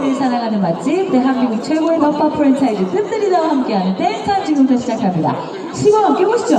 사랑하는 맛집 대한민국 최고의 덮밥 프랜차이즈 뜸들이다와 함께하는 댄스타임 지금부터 시작합니다. 시범 함께 보시죠.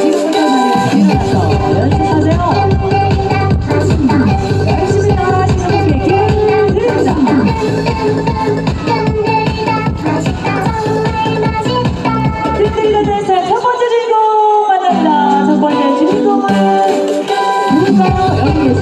지금부터 일어나서 연습하세요. 열심히 따라하시는 분에게 드립니다. 뜸들이다 번째 주인공 만납니다. 첫 번째 주인공은 누가 여기 계시네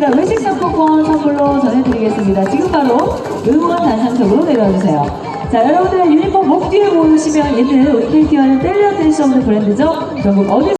팬들이다 외식 상품권 선물로 전해드리겠습니다. 지금 바로 응원 단상석으로 내려와주세요. 자, 여러분들의 유니폼 목 뒤에 보시면 있는 우리 KT와는 뗄수 없는 브랜드죠. 전국 어디